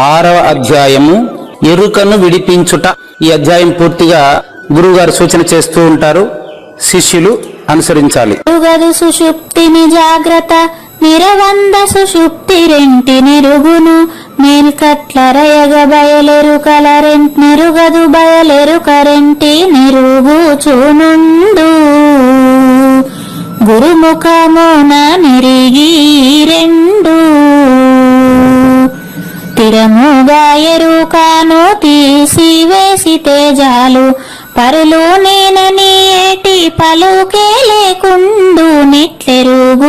ఆరవ అధ్యాయము ఎరుకను విడిపించుట. ఈ అధ్యాయం పూర్తిగా గురువుగారు సూచన చేస్తూ ఉంటారు. శిష్యులు అనుసరించాలి. ఎరుగదు సుషుప్తిని జాగ్రత్త. నిరవంద సుషుప్తి రెంటి నిరుగును. మేల్కట్లరయగ బయలెరుకల రెంట్ నిరుగదు బయలెరుకరెంటి నిరుగుచునుండు గురుముఖమున నిరిగి రెండు. తిరముగా ఎరుకాను తీసి తేజాలు. పరులు నేనని ఏటి పలుకే లేకుండు నిట్లెరుగుచునుండు.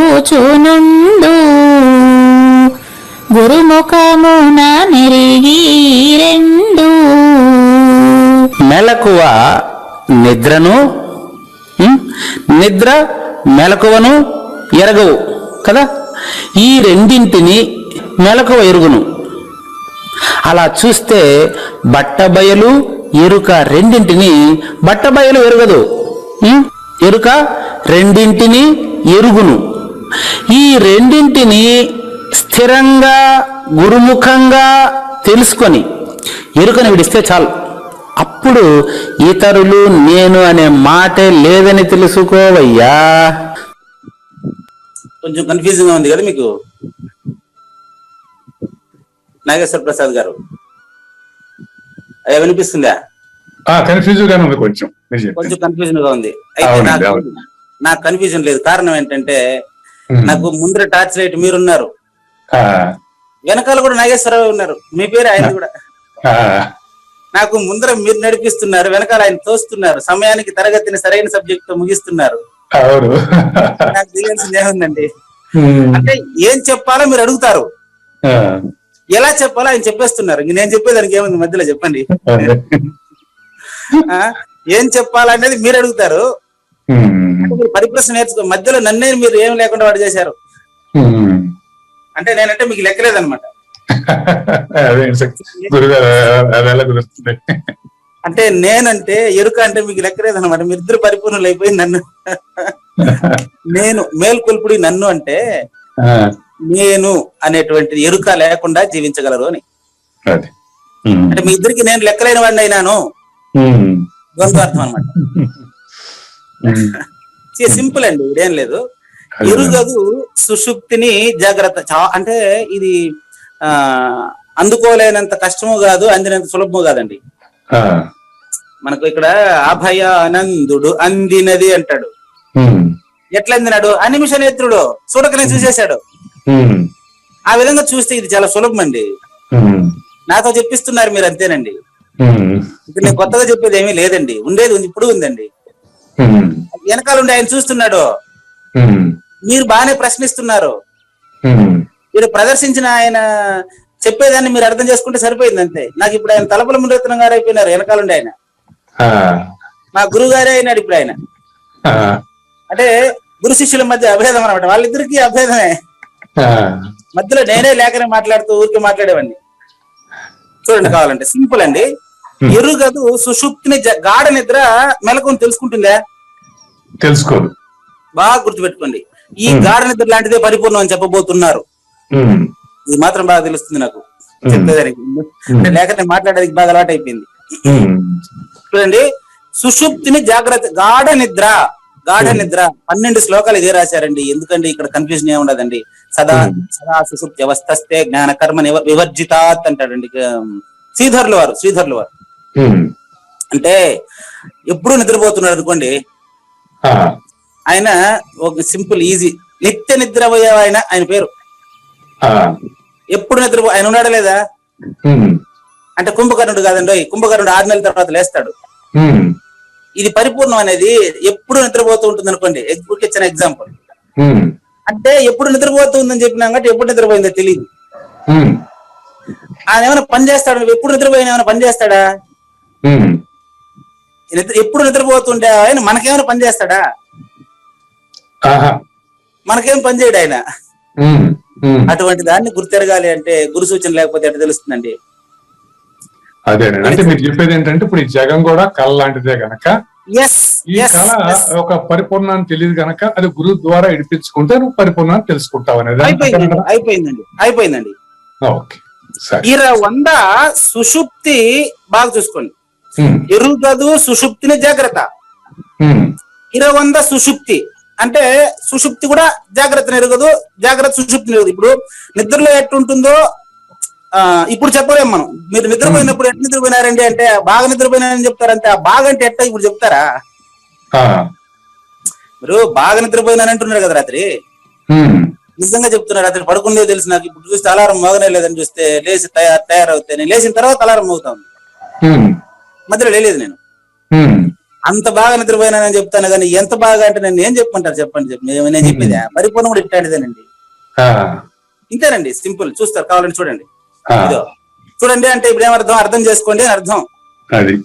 గురుముఖమున నెరిగి రెండు. మెలకువ నిద్రను నిద్ర మెలకువను ఎరగవు కదా? ఈ రెండింటిని మెలకువ ఎరుగును. అలా చూస్తే బట్టబయలు ఎరుక రెండింటిని బట్టబయలు ఎరుగదు. ఎరుక రెండింటిని ఎరుగును. ఈ రెండింటిని స్థిరంగా గురుముఖంగా తెలుసుకొని ఎరుకని విడిస్తే చాలు. అప్పుడు ఇతరులు నేను అనే మాటే లేదని తెలుసుకోవయ్యా. కొంచెం కన్ఫ్యూజింగ్ ఉంది కదా మీకు? నాగేశ్వర ప్రసాద్ గారు. వినిపిస్తుందా? కన్ఫ్యూజ్ గానే ఉంది కొంచెం. కొంచెం కన్ఫ్యూజన్గా ఉంది. అయితే నాకు. నాకు కన్ఫ్యూజన్ లేదు. కారణం ఏంటంటే. నాకు ముందర టార్చ్ లైట్ మీరున్నారు. వెనకాల కూడా నాగేశ్వరరావు ఉన్నారు. మీ పేరు ఆయన కూడా. నాకు ముందర మీరు నడిపిస్తున్నారు వెనకాల ఆయన తోస్తున్నారు. సమయానికి తరగతిని సరైన సబ్జెక్ట్తో ముగిస్తున్నారు. నాకు తెలియాల్సింది ఏముందండి. అంటే ఏం చెప్పాలో మీరు అడుగుతారు. ఎలా చెప్పాలో ఆయన చెప్పేస్తున్నారు. ఇంక నేను చెప్పేదానికి ఏముంది మధ్యలో చెప్పండి? ఏం చెప్పాలనేది మీరు అడుగుతారు. పరిప్రశ్న నేర్చుకో మధ్యలో నన్నే మీరు ఏం లేకుండా వాడు చేశారు. అంటే నేనంటే మీకు కుదురుతుంది అంటే నేనంటే ఎరుక అంటే మీకు లెక్కలేదన్నమాట. మీ ఇద్దరు పరిపూర్ణులు అయిపోయి నన్ను. నేను మేల్కొల్పుడి నన్ను అంటే నేను అనేటువంటి ఎరుక లేకుండా జీవించగలరు అని. అంటే మీ ఇద్దరికి నేను లెక్కలేని వాడిని అయినాను. ద్వంద్వార్థం అనమాట. సింపుల్ అండి ఇదేం లేదు ఎరుగదు సుషుప్తిని జాగ్రత్త చా- అంటే ఇది ఆ అందుకోలేనంత కష్టము కాదు అందినంత సులభము కాదండి మనకు ఇక్కడ అభయ ఆనందుడు అందినది అంటాడు. ఎట్లా అందినాడు అనిమిష నేత్రుడు చూడకనే చూసేశాడు. ఆ విధంగా చూస్తే ఇది చాలా సులభం అండి. నాతో చెప్పిస్తున్నారు మీరు అంతేనండి. ఇక్కడ నేను కొత్తగా చెప్పేది ఏమీ లేదండి. ఉండేది ఉంది ఇప్పుడు ఉందండి. వెనకాల ఉండి ఆయన చూస్తున్నాడు. మీరు బాగానే ప్రశ్నిస్తున్నారు. మీరు ప్రదర్శించిన ఆయన చెప్పేదాన్ని మీరు అర్థం చేసుకుంటే సరిపోయింది అంతే. నాకు ఇప్పుడు ఆయన తలపుల మురత్నం గారు అయిపోయినారు వెనకాలండి ఆయన. మా గురువు గారే అయినాడు ఇప్పుడు ఆయన. అంటే గురు శిష్యుల మధ్య అభేదం అనమాట వాళ్ళిద్దరికి అభేదమే. మధ్యలో నేనే లేకనే మాట్లాడుతూ ఊరికే మాట్లాడేవాడిని. చూడండి కావాలంటే. సింపుల్ అండి. ఎరుగదు సుషుప్తిని గాఢ నిద్ర మెలకుని తెలుసుకుంటుందా? తెలుసుకోదు. బాగా గుర్తుపెట్టుకోండి. ఈ. గాఢ నిద్ర లాంటిదే పరిపూర్ణం అని చెప్పబోతున్నారు. ఇది మాత్రం బాగా తెలుస్తుంది నాకు. చెప్పేదానికి అంటే లేకపోతే మాట్లాడేది బాగా అలవాటు అయిపోయింది. చూడండి. సుషుప్తిని జాగ్రత్త గాఢ నిద్ర. గాఢ నిద్ర పన్నెండు శ్లోకాలు ఇదే రాశారండి ఎందుకండి ఇక్కడ కన్ఫ్యూజన్ ఏమి ఉండదండి సదా. సదా సుషుప్తి అవస్థస్తే జ్ఞాన కర్మ వివర్జితాత్ అంటాడండి శ్రీధర్లు వారు శ్రీధర్లు వారు. అంటే ఎప్పుడు నిద్రపోతున్నాడు అనుకోండి ఆయన ఒక సింపుల్ ఈజీ నిత్య నిద్రపోయే ఆయన ఆయన పేరు. ఎప్పుడు నిద్రపో ఆయన ఉన్నాడా లేదా. అంటే కుంభకర్ణుడు కాదండి కుంభకర్ణుడు ఆరు నెలల తర్వాత లేస్తాడు. ఇది పరిపూర్ణం అనేది ఎప్పుడు నిద్రపోతూ ఉంటుంది అనుకోండి ఇచ్చిన ఎగ్జాంపుల్. అంటే ఎప్పుడు నిద్రపోతుందని చెప్పినాం కాబట్టి ఎప్పుడు నిద్రపోయిందో తెలియదు. ఆయన ఏమైనా పని చేస్తాడు? ఎప్పుడు నిద్రపోయిన ఏమైనా పని చేస్తాడా? ఎప్పుడు నిద్రపోతుండే ఆయన మనకేమైనా పని చేస్తాడా. మనకేం పని చేయడు ఆయన. అటువంటి దాన్ని గుర్తెరగాలి అంటే గురు సూచన లేకపోతే ఎట్లా తెలుస్తుందండి? అదేనండి. అంటే మీరు చెప్పేది ఏంటంటే ఇప్పుడు ఈ జగం కూడా కళ లాంటిదే గనక ఈ కళ ఒక పరిపూర్ణాన్ని తెలియదు గనక అది గురువు ద్వారా ఇడిపించుకుంటే నువ్వు పరిపూర్ణాన్ని తెలుసుకుంటావు అనేది అయిపోయిందండి అయిపోయిందండి అయిపోయిందండి. ఓకే సరే. ఇర వంద సుషుప్తి బాగా చూసుకోండి. ఉమ్, ఎరుగదు సుషుప్తిని జాగ్రత్త. ఉమ్, ఇర వంద సుషుప్తి. అంటే సుషుప్తి కూడా జాగ్రత్తని ఎరగదు జాగ్రత్త ఎరగదు. ఇప్పుడు నిద్రలో ఎట్టుంటుందో ఇప్పుడు చెప్పలేం మనం. మీరు నిద్రపోయినప్పుడు ఎట్లా నిద్రపోయినారండి అంటే బాగా నిద్రపోయినారని చెప్తారంటే ఆ బాగా అంటే ఎట్లా ఇప్పుడు చెప్తారా? మీరు బాగా నిద్రపోయినారని అంటున్నారు కదా రాత్రి. నిజంగా చెప్తున్నారు రాత్రి. పడుకుందే తెలుసు నాకు. ఇప్పుడు చూస్తే అలారం మోగనే లేదని చూస్తే లేచి తయారు తయారవుతే నేను లేచిన తర్వాత అలారం మోగుతాం. ఉమ్, మధ్యలో లేలేదు నేను. అంత బాగా నిద్రపోయినానని చెప్తాను కానీ ఎంత బాగా అంటే నేను ఏం చెప్పమంటారు చెప్పండి చెప్పి. నేను చెప్పేది? పరిపూర్ణ కూడా ఇట్లాంటిదేనండి ఇంతేనండి. సింపుల్. చూస్తారు కావాలని చూడండి. ఇదో. చూడండి అంటే ఇప్పుడు ఏమర్థం? అర్థం చేసుకోండి అని అర్థం. అది.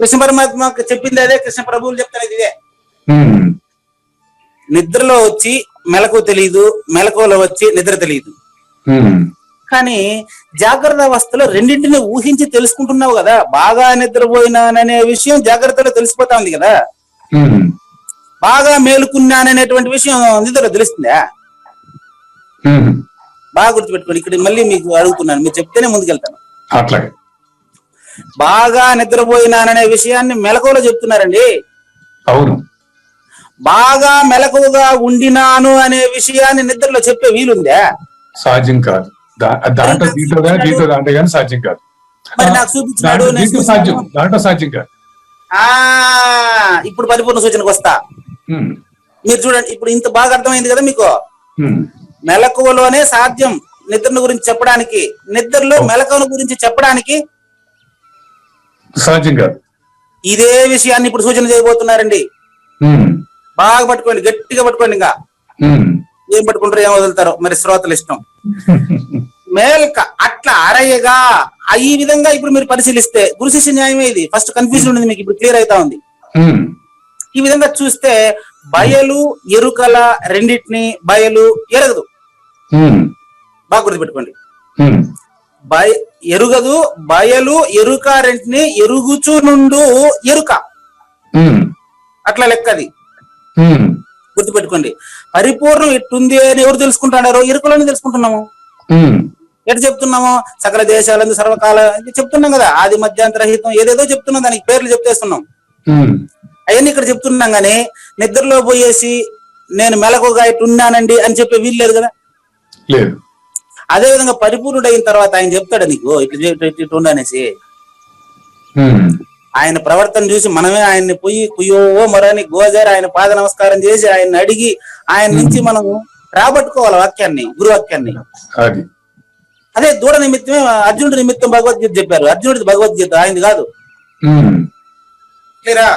కృష్ణ పరమాత్మ చెప్పింది అదే కృష్ణ ప్రభువులు చెప్తారు ఇదే. నిద్రలో వచ్చి మెలకు తెలియదు మెలకువలో వచ్చి నిద్ర తెలియదు కానీ జాగ్రత్త అవస్థలో రెండింటిని ఊహించి తెలుసుకుంటున్నావు కదా బాగా నిద్రపోయినాననే విషయం జాగ్రత్తలో తెలిసిపోతా ఉంది కదా. బాగా మేలుకున్నాననేటువంటి విషయం నిద్రలో తెలుస్తుందా? బాగా గుర్తుపెట్టుకోండి. ఇక్కడ మళ్ళీ మీకు అడుగుతున్నాను. మీరు చెప్తేనే ముందుకెళ్తాను. అట్లాగే. బాగా నిద్రపోయినాననే విషయాన్ని మెలకువలో చెప్తున్నారండి. అవును. బాగా మెలకువగా ఉండినాను అనే విషయాన్ని నిద్రలో చెప్పే వీలుందా? సాధ్యం కాదు. దా- దాంట్లో దీంట్లో కానీ దీంట్లో దాంట్లో కానీ సాధ్యం కాదు. మరి నాకు చూపించినాడు దాంట్లో నేను దీంట్లో సాధ్యం చూసినాను. దాంట్లో సాధ్యం కాదు. ఆ ఇప్పుడు పరిపూర్ణ సూచనకు వస్తా. మీరు చూడండి ఇప్పుడు ఇంత బాగా అర్థమైంది కదా మీకు? మెలకువలోనే సాధ్యం నిద్రను గురించి చెప్పడానికి నిద్రలో మెలకువను గురించి చెప్పడానికి? సాధ్యం కాదు. ఇదే విషయాన్ని ఇప్పుడు సూచన చేయబోతున్నారండి. బాగా పట్టుకోండి గట్టిగా పట్టుకోండి ఇంకా. ఏం పట్టుకుంటారో ఏం వదులుతారో మరి శ్రోతలు ఇష్టం. మేల్క అట్లా అరయ్యగా ఆ ఈ విధంగా ఇప్పుడు మీరు పరిశీలిస్తే గురు శిష్య న్యాయమే ఇది. ఫస్ట్ కన్ఫ్యూజన్ ఉంది మీకు ఇప్పుడు క్లియర్ అవుతా ఉంది. ఈ విధంగా చూస్తే బయలు ఎరుకల రెండింటిని బయలు ఎరగదు. బాగా గుర్తుపెట్టుకోండి. బయ ఎరుగదు బయలు ఎరుక రెంటిని ఎరుగుచు నుండు ఎరుక. అట్లా లెక్కది. గుర్తుపెట్టుకోండి. పరిపూర్ణం ఎట్టుంది అని ఎవరు తెలుసుకుంటున్నారో ఎరుకలోనే తెలుసుకుంటున్నాము. ఎటు చెప్తున్నాము? సకల దేశాలందు సర్వకాల చెప్తున్నాం కదా ఆది మధ్యాంతరహితం ఏదేదో చెప్తున్నాం దానికి పేర్లు చెప్తేస్తున్నాం అవన్నీ ఇక్కడ చెప్తున్నాం కానీ నిద్రలో పోయేసి నేను మెలకుగా ఇటు ఉన్నానండి అని చెప్పే వీలు లేదు కదా? లేదు. అదే విధంగా పరిపూర్ణుడు అయిన తర్వాత ఆయన చెప్తాడు నీకు ఇట్లా ఇట్లా అనేసి. ఆయన ప్రవర్తన చూసి మనమే ఆయన్ని పోయి కుయ్యో మరని గోజారి ఆయన పాద నమస్కారం చేసి ఆయన్ని అడిగి ఆయన నుంచి మనం రాబట్టుకోవాలి వాక్యాన్ని గురు వాక్యాన్ని అది దూడ నిమిత్తమే అర్జునుడి నిమిత్తం భగవద్గీత చెప్పారు. అర్జునుడిది భగవద్గీత ఆయనది కాదు. క్లియరా?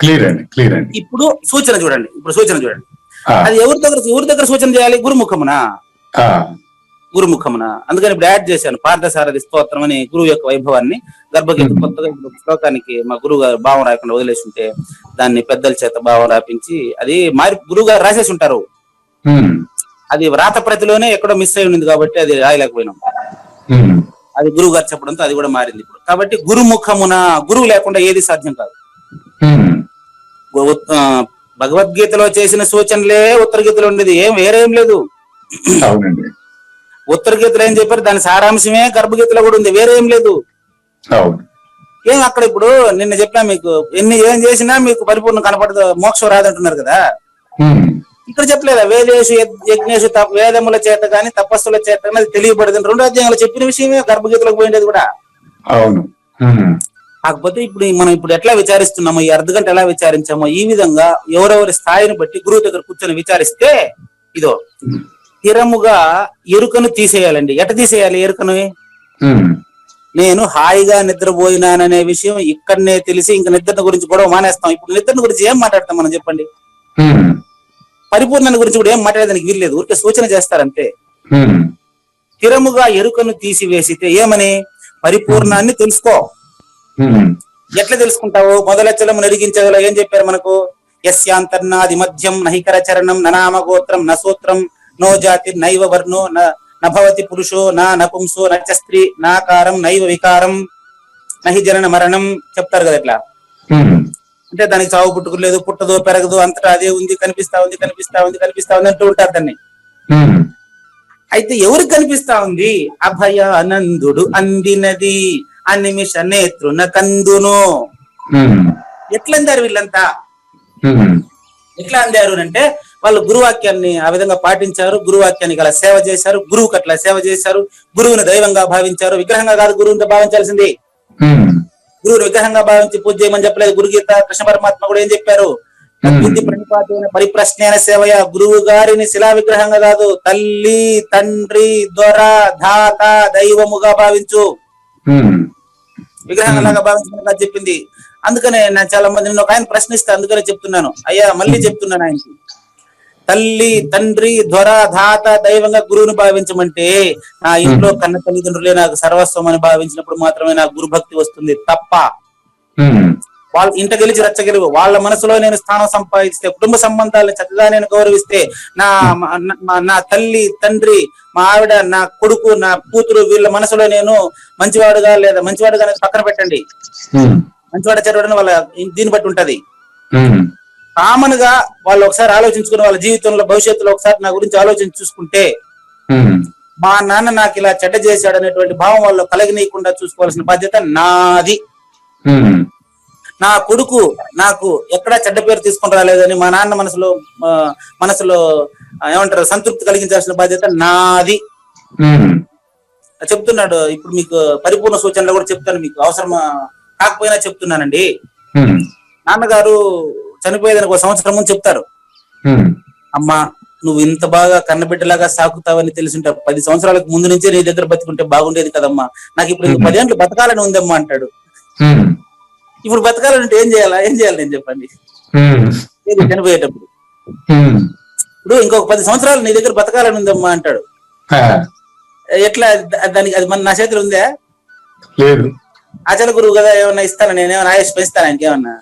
క్లియర్ అండి క్లియర్ అండి. ఇప్పుడు సూచన చూడండి ఇప్పుడు సూచన చూడండి. అది ఎవరి దగ్గర ఎవరి దగ్గర సూచన చేయాలి? గురుముఖమున? గురుముఖమున? అందుకని ఇప్పుడు యాడ్ చేశాను పార్థసారథి స్తోత్రం అని గురువు యొక్క వైభవాన్ని. గర్భగీత కొత్తగా ఇప్పుడు శ్లోకానికి మా గురువు గారు భావం రాయకుండా వదిలేసి ఉంటే దాన్ని పెద్దల చేత భావం రాపించి అది మారి గురువు గారు రాసేసి ఉంటారు. అది వ్రాత ప్రతిలోనే ఎక్కడో మిస్ అయి ఉంది కాబట్టి అది రాయలేకపోయినాం. అది గురువు గారు చెప్పడంతో అది కూడా మారింది ఇప్పుడు. కాబట్టి గురుముఖమున? గురువు లేకుండా ఏది సాధ్యం కాదు. భగవద్గీతలో చేసిన సూచనలే ఉత్తర గీతలో ఉండేది. ఏం వేరేం లేదు. అవునండి. ఉత్తర గీతలో ఏం చెప్పారు? దాని సారాంశమే గర్భగీతలో కూడా ఉంది. వేరే ఏం లేదు. అవును. ఏం అక్కడ ఇప్పుడు నిన్న చెప్పా మీకు ఎన్ని ఏం చేసినా మీకు పరిపూర్ణ కనపడదు మోక్షం రాదంటున్నారు కదా. ఇక్కడ చెప్పలేదా? వేదేశు యజ్- యజ్ఞేషు తప్- వేదముల చేత గాని తపస్సుల చేత గాని అది తెలియబడదు రెండో అధ్యాయంలో చెప్పిన విషయమే గర్భగీతలకు పోయిండేది కూడా. అవును. కాకపోతే ఇప్పుడు మనం ఇప్పుడు ఎట్లా విచారిస్తున్నామో ఈ అర్ధ గంట ఎలా విచారించామో ఈ విధంగా ఎవరెవరి స్థాయిని బట్టి గురువు దగ్గర కూర్చొని విచారిస్తే ఇదో స్థిరముగా ఎరుకను తీసేయాలండి. ఎట తీసేయాలి ఎరుకను? నేను హాయిగా నిద్రపోయినాననే విషయం ఇక్కడనే తెలిసి ఇంకా నిద్ర గురించి గొడవ మానేస్తాం. ఇప్పుడు నిద్ర గురించి ఏం మాట్లాడతాం మనం చెప్పండి? పరిపూర్ణ గురించి కూడా ఏం మాట్లాడడానికి వీల్లేదు ఊరికే సూచన చేస్తారంతే. ఉమ్, స్థిరముగా ఎరుకను తీసివేసితే ఏమని? పరిపూర్ణాన్ని తెలుసుకో. ఎట్లా తెలుసుకుంటావు? మొదలచ్చలము నడిగించగల ఏం చెప్పారు మనకు? యస్యాంతర్నాది మధ్యం నహికర చరణం ననామ గోత్రం న సూత్రం నో జాతి నైవ వర్ణో న- నభవతి పురుషో నా నపుంసో నచ స్త్రీ నాకారం నైవ వికారం నహి జనన మరణం చెప్తారు కదా ఇట్లా? అంటే దానికి చావు పుట్టుకు లేదు పుట్టదు పెరగదు అంతటా అదే ఉంది కనిపిస్తా ఉంది కనిపిస్తా ఉంది కనిపిస్తా ఉంది అంటూ ఉంటారు దాన్ని. అయితే ఎవరికి కనిపిస్తా ఉంది? అభయానందుడు అందినది. అనిమిష నేత్రున కందును. ఎట్లా అందారు వీళ్ళంతా? ఎట్లా అందారు అంటే వాళ్ళు గురువాక్యాన్ని ఆ విధంగా పాటించారు గురువాక్యానికి అలా సేవ చేశారు గురువుకి అట్లా సేవ చేశారు గురువుని దైవంగా భావించారు విగ్రహంగా కాదు గురువుని భావించాల్సింది. గురువుని విగ్రహంగా భావించి పూజ చేయమని చెప్పలేదు గురుగీత కృష్ణ పరమాత్మ కూడా ఏం చెప్పారు? బుద్ధి ప్రణిపాతైన పరిప్రశ్న సేవయ గురువు గారిని శిలా విగ్రహంగా కాదు తల్లి తండ్రి దొర ధాత దైవముగా భావించు. విగ్రహంలాగా భావించమని కాదు చెప్పింది. అందుకనే నేను చాలా మంది ఒక ఆయన ప్రశ్నిస్తే అందుకనే చెప్తున్నాను. అయ్యా మళ్ళీ చెప్తున్నాను ఆయనకి. తల్లి తండ్రి ధ్వర ధాత దైవంగా గురువుని భావించమంటే నా ఇంట్లో కన్న తల్లిదండ్రులే నాకు సర్వస్వం అని భావించినప్పుడు మాత్రమే నాకు గురు భక్తి వస్తుంది తప్ప. ఉమ్, వాళ్ళ ఇంట గెలిచి రచ్చగెలువు వాళ్ళ మనసులో నేను స్థానం సంపాదిస్తే కుటుంబ సంబంధాలను చక్కగా నేను గౌరవిస్తే నా నా తల్లి తండ్రి మా ఆవిడ నా కొడుకు నా కూతురు వీళ్ళ మనసులో నేను మంచివాడుగా లేదా మంచివాడుగా పక్కన పెట్టండి. మంచివాడ చెడవడం వాళ్ళ దీన్ని బట్టి ఉంటది. కామన్గా వాళ్ళు ఒకసారి ఆలోచించుకుని వాళ్ళ జీవితంలో భవిష్యత్తులో ఒకసారి నా గురించి ఆలోచించి చూసుకుంటే మా నాన్న నాకు ఇలా చెడ్డ చేశాడు అనేటువంటి భావం వాళ్ళు కలగనీయకుండా చూసుకోవాల్సిన బాధ్యత నాది. నా కొడుకు నాకు ఎక్కడా చెడ్డ పేరు తీసుకొని రాలేదని మా నాన్న మనసులో మనసులో ఏమంటారు సంతృప్తి కలిగించాల్సిన బాధ్యత నాది. చెప్తున్నాడు. ఇప్పుడు మీకు పరిపూర్ణ సూచనలు కూడా చెప్తాను. మీకు అవసరం కాకపోయినా చెప్తున్నానండి. నాన్నగారు చనిపోయేదానికి ఒక సంవత్సరం ముందు చెప్తారు. అమ్మా నువ్వు ఇంత బాగా కన్నబిడ్డలాగా సాకుతావని తెలిసింటే పది సంవత్సరాలకు ముందు నుంచే నీ దగ్గర బతుకుంటే బాగుండేది కదమ్మా. నాకు ఇప్పుడు ఇంక పదేంట్లు బతకాలని ఉందమ్మా అంటాడు. ఇప్పుడు బతకాలంటే ఏం చేయాలా? ఏం చేయాలి నేను చెప్పండి? చనిపోయేటప్పుడు? ఇప్పుడు ఇంకొక పది సంవత్సరాలు నీ దగ్గర బతకాలని ఉందమ్మా అంటాడు. ఎట్లా? దానికి అది మన నా చేతిలో ఉందా? లేదు. ఆచల గురువు కదా ఏమన్నా ఇస్తాను? నేను ఏమైనా ఆయుష్ పెంచుతాను ఆయనకి ఏమన్నా?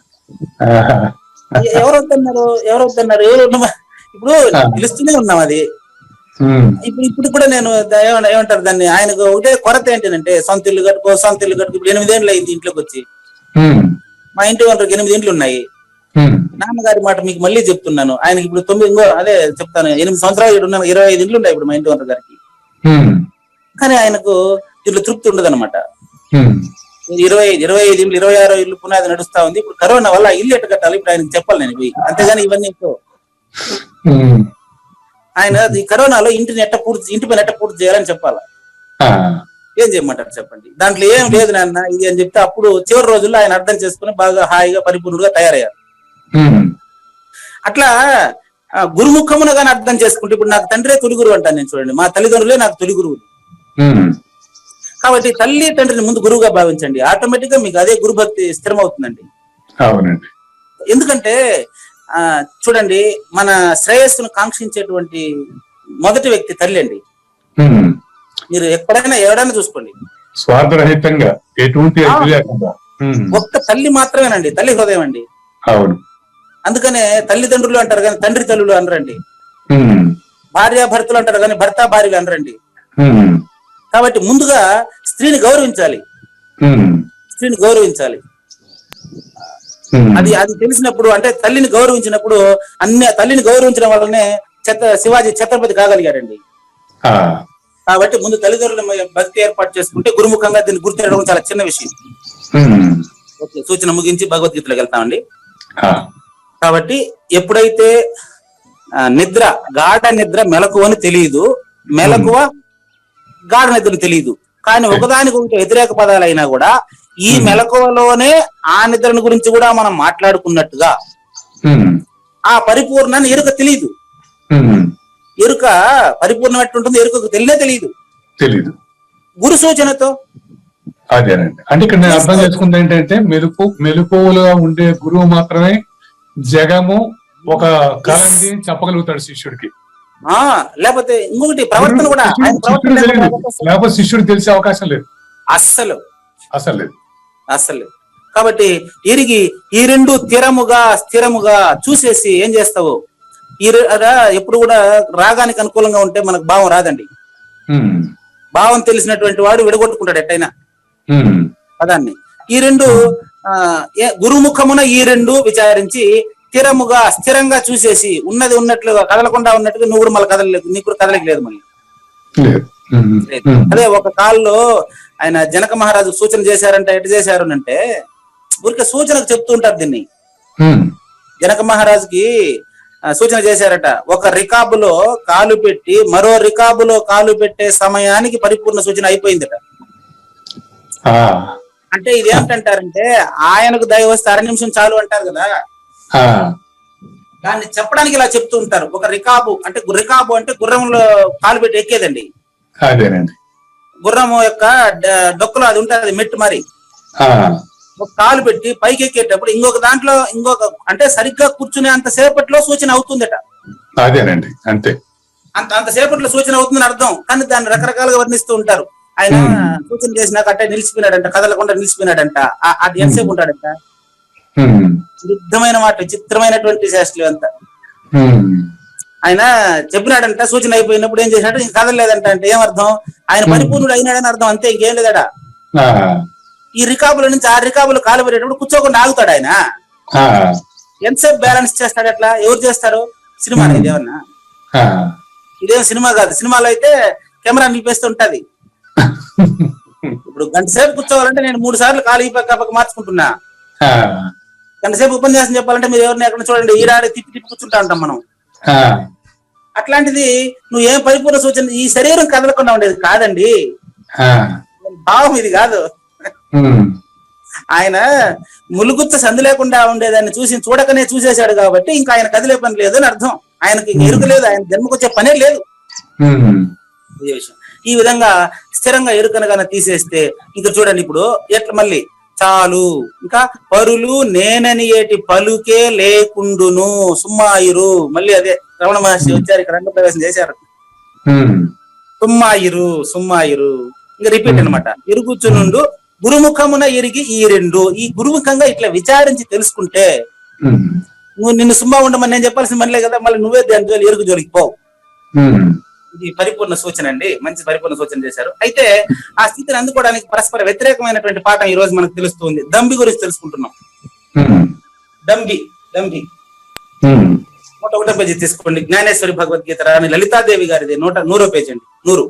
ఎవరు వద్దన్నారు? ఎవరు వద్దన్నారు? ఎవరు? ఇప్పుడు పిలుస్తూనే ఉన్నాం అది. ఇప్పుడు ఇప్పుడు కూడా నేను ఏమన్నా- ఏమంటారు దాన్ని? ఆయనకు ఒకటే కొరత ఏంటంటే సొంత ఇల్లు కట్టుకో సొంత ఇల్లు కట్టుకో. ఇప్పుడు ఎనిమిదేళ్ళు అయింది ఇంట్లోకి వచ్చి మా ఇంటి వరకు ఎనిమిది ఇంట్లు ఉన్నాయి. నాన్నగారి మాట మీకు మళ్ళీ చెప్తున్నాను. ఆయనకి ఇప్పుడు తొమ్మిది అదే చెప్తాను. ఎనిమిది సంవత్సరాలు ఉన్నాను ఇరవై ఐదు ఇంట్లు ఉన్నాయి ఇప్పుడు మా ఇంటి వరకు గారికి. కానీ ఆయనకు దీంట్లో తృప్తి ఉండదు అనమాట ఇరవై ఇరవై ఐదు ఇల్లు ఇరవై ఆరో ఇల్లు పునాది నడుస్తా ఉంది. ఇప్పుడు కరోనా వల్ల ఇల్లు ఎట్ట కట్టాలి ఇప్పుడు ఆయనకి చెప్పాలి నేను పోయి. అంతేగాని ఇవన్నీ ఆయన కరోనాలో ఇంటిని ఎట్ట పూర్తి ఇంటి పైన ఎట్ట పూర్తి చేయాలని చెప్పాలి? ఏం చేయమంటారు చెప్పండి? దాంట్లో ఏం లేదు నాన్న ఇది అని చెప్తే అప్పుడు చివరి రోజుల్లో ఆయన అర్థం చేసుకుని బాగా హాయిగా పరిపూర్ణుడుగా తయారయ్యారు. అట్లా గురుముఖమున కానీ అర్థం చేసుకుంటే ఇప్పుడు నాకు తండ్రే తొలి గురువు అంటాను నేను చూడండి. మా తల్లిదండ్రులే నాకు తొలి గురువు కాబట్టి తల్లి తండ్రిని ముందు గురువుగా భావించండి. ఆటోమేటిక్గా మీకు అదే గురుభక్తి స్థిరమవుతుందండి. అవునండి. ఎందుకంటే ఆ చూడండి మన శ్రేయస్సును కాంక్షించేటువంటి మొదటి వ్యక్తి తల్లి అండి. మీరు ఎక్కడైనా ఎవడైనా చూసుకోండి. స్వార్థరహితంగా ఎటువంటి లేకుండా. ఒక్క తల్లి మాత్రమేనండి తల్లి హృదయం అండి. అవును. అందుకనే తల్లిదండ్రులు అంటారు కానీ తండ్రి తల్లులు అనరండి. భార్య భర్తలు అంటారు కానీ భర్త భార్యలు అనరండి. కాబట్టి ముందుగా స్త్రీని గౌరవించాలి. స్త్రీని గౌరవించాలి. అది అది తెలిసినప్పుడు అంటే తల్లిని గౌరవించినప్పుడు అన్ని తల్లిని గౌరవించడం వల్లనే ఛత్ర శివాజీ ఛత్రపతి కాగలిగాడండి. ఆ, కాబట్టి ముందు తల్లిదండ్రుల భక్తి ఏర్పాటు చేసుకుంటే గురుముఖంగా దీన్ని గుర్తించడం చాలా చిన్న విషయం. ఓకే సూచన ముగించి భగవద్గీతలోకి వెళ్తామండి. కాబట్టి ఎప్పుడైతే నిద్ర గాఢ నిద్ర మెలకువ అని తెలియదు మెలకువ గాఢ నిద్రని తెలియదు. కానీ ఒకదానికి ఒకటి వ్యతిరేక పదాలు అయినా కూడా ఈ మెలకువలోనే ఆ నిద్రను గురించి కూడా మనం మాట్లాడుకున్నట్టుగా ఆ పరిపూర్ణాన్ని ఎరుక తెలియదు. ఎరుక పరిపూర్ణం ఎట్టుంటుంది ఎరుకకు తెలియనే తెలియదు. తెలీదు. గురు సూచనతో. అదేనండి అంటే ఇక్కడ నేను అర్థం చేసుకుంది ఏంటంటే మెలుపు మెలుపులుగా ఉండే గురువు మాత్రమే జగము ఒక కలండి చెప్పగలుగుతాడు శిష్యుడికి. ఆ లేకపోతే ఇంకొకటి ప్రవర్తన కూడా తెలియదు. లేకపోతే శిష్యుడు తెలిసే అవకాశం లేదు. అస్సలు. అసలు లేదు. అస్సలు కాబట్టి ఇరిగి ఈ రెండు స్థిరముగా స్థిరముగా చూసేసి ఏం చేస్తావు? ఈ ఎప్పుడు కూడా రాగానికి అనుకూలంగా ఉంటే మనకు భావం రాదండి. భావం తెలిసినటువంటి వాడు విడగొట్టుకుంటాడు ఎట్టయినా. పదాన్ని. ఈ రెండు గురుముఖమున ఈ రెండు విచారించి స్థిరముగా స్థిరంగా చూసేసి ఉన్నది ఉన్నట్లుగా కదలకుండా ఉన్నట్టుగా నువ్వు కూడా మళ్ళీ కదలలేదు నీకు కూడా కదలకి లేదు మళ్ళీ. అదే ఒక కాల్లో ఆయన జనక మహారాజు సూచన చేశారంటే ఎటు చేశారు అంటే ఊరికే సూచనకు చెప్తూ ఉంటారు దీన్ని. జనక మహారాజుకి సూచన చేశారట. ఒక రికాబులో కాలు పెట్టి మరో రికాబులో కాలు పెట్టే సమయానికి పరిపూర్ణ సూచన అయిపోయిందట. అంటే ఇది ఏమిటంటారంటే ఆయనకు దయ వస్తే అర నిమిషం చాలు అంటారు కదా. దాన్ని చెప్పడానికి ఇలా చెప్తూ ఉంటారు. ఒక రికాబు అంటే రికాబు అంటే గుర్రంలో కాలు పెట్టి ఎక్కేదండి. గుర్రం యొక్క డొక్కలో అది ఉంటుంది మెట్టు మరి. ఒక కాలు పెట్టి పైకి ఎక్కేటప్పుడు ఇంకొక దాంట్లో ఇంకొక అంటే సరిగ్గా కూర్చునే అంత సేపట్లో సూచన అవుతుందట. అదేనండి అంతే. అంత అంత సేపట్లో సూచన అవుతుందని అర్థం. కానీ దాన్ని రకరకాలుగా వర్ణిస్తూ ఉంటారు. ఆయన సూచన చేసినాక అంటే నిలిచిపోయినాడంట కదలకుండా నిలిచిపోయినాడంట. అది ఎంతసేపు ఉంటాడంట? ఉమ్, విరుద్ధమైన మాట విచిత్రమైనటువంటి శాస్త్రులు అంతా. ఆయన చెప్పినాడంట సూచన అయిపోయినప్పుడు ఏం చేసినట్టు ఇంక కదలలేదంట అంటే ఏమర్థం ఆయన పరిపూర్ణుడు అయినాడని అర్థం. అంతే ఇంకేం లేదట. ఆ, ఈ రికాబుల నుంచి ఆ రికాబులు కాలు పెట్టేటప్పుడు కూర్చోకుండా ఆగుతాడు ఆయన. ఎంతసేపు బ్యాలెన్స్ చేస్తాడు అట్లా? ఎవరు చేస్తారు? సినిమా ఇదేమన్నా. ఇదేం సినిమా కాదు. సినిమాలో అయితే కెమెరా నిలిపేస్తూ ఉంటది ఇప్పుడు గంట సేపు కూర్చోవాలంటే నేను మూడు సార్లు కాలు ఈ పక్క మార్చుకుంటున్నా. గంట సేపు ఉపన్యాసం చెప్పాలంటే మీరు ఎవరిని ఎక్కడ చూడండి? ఈడాడి తిప్పి తిప్పి కూర్చుంటా ఉంటాం మనం. అట్లాంటిది నువ్వు ఏం పరిపూర్ణ సూచన ఈ శరీరం కదలకుండా ఉండేది కాదండి. భావం ఇది కాదు. ఆయన ములుగుచ్చ సందు లేకుండా ఉండేదాన్ని చూసి చూడకనే చూసేశాడు కాబట్టి ఇంకా ఆయన కదిలే పని లేదు అని అర్థం. ఆయనకి ఎరుక లేదు ఆయన జన్మకొచ్చే పనే లేదు. ఈ విధంగా స్థిరంగా ఎరుకనగానే తీసేస్తే ఇంకా చూడండి ఇప్పుడు ఎట్లా మళ్ళీ చాలు. ఇంకా పరులు నేనని ఏటి పలుకే లేకుండును సుమ్మాయిరు మళ్ళీ అదే రమణ మహర్షి వచ్చారు ఇక్కడ రంగప్రవేశం చేశారు. సుమ్మాయిరు సుమ్మాయిరు ఇంకా రిపీట్ అన్నమాట. ఇరుగుచునుండు గురుముఖమున ఎరిగి ఈ రెండు ఈ గురుముఖంగా ఇట్లా విచారించి తెలుసుకుంటే నువ్వు నిన్ను సుమ్మా ఉండమని నేను చెప్పాల్సిన మనలే కదా మళ్ళీ నువ్వే దాని జోలి ఎరుగు జోలికి పోవు. ఇది పరిపూర్ణ సూచన అండి మంచి పరిపూర్ణ సూచన చేశారు. అయితే ఆ స్థితిని అందుకోవడానికి పరస్పర వ్యతిరేకమైనటువంటి పాఠం ఈ రోజు మనకు తెలుస్తుంది. దంబి గురించి తెలుసుకుంటున్నాం. దంబి దంబి. నూట ఒకటో పేజీ తీసుకోండి. జ్ఞానేశ్వరి భగవద్గీత రాని లలితాదేవి గారిది నూట నూరో పేజీ అండి. నూరు.